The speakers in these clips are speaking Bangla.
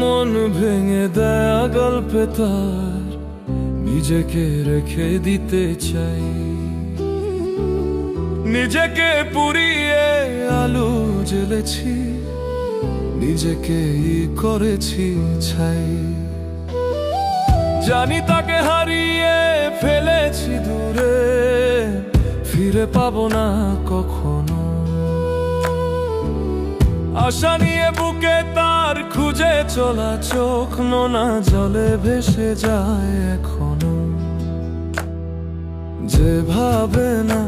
মন ভেঙে দেয়া গল্পে তার নিজেকে রেখে দিতে চাই। নিজেকে পুড়িয়ে আলো জ্বেলেছি, নিজেকে করেছি ছাই। জানি তাকে হারিয়ে ফেলেছি দূরে, ফিরে পাবো না কখনো। আশা নিয়ে বুকে তার খুঁজে চলা চোখ নোনা জলে ভেসে যায় এখনও। যে ভাবে না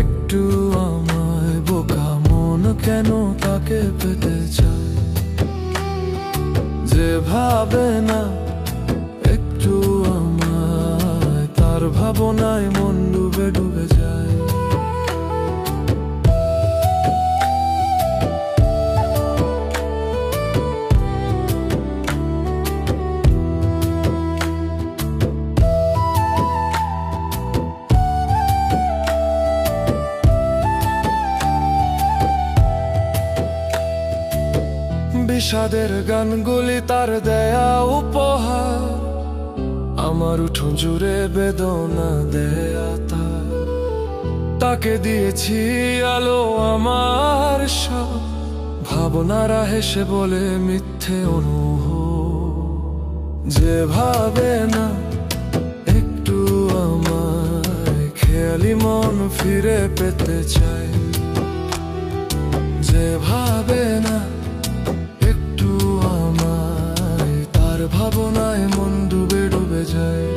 একটু আমায় বোকা মন কেন তাকে পেতে চায়? যে ভাবে না একটু আমায় তার ভাবনায় বিষাদের গানগুলি তার দেয়া উপহার। আমার উঠোন জুড়ে বেদনা দেয়া তার। তাকে দিয়েছি আলো আমার সব। ভাবনারা হেসে বলে মিথ্যে অনুভব। যে ভাবে না, একটু আমার খেয়ালি মন ফিরে পেতে চায়। যে ভাবে ভাবনায় মন ডুবে ডুবে যায়।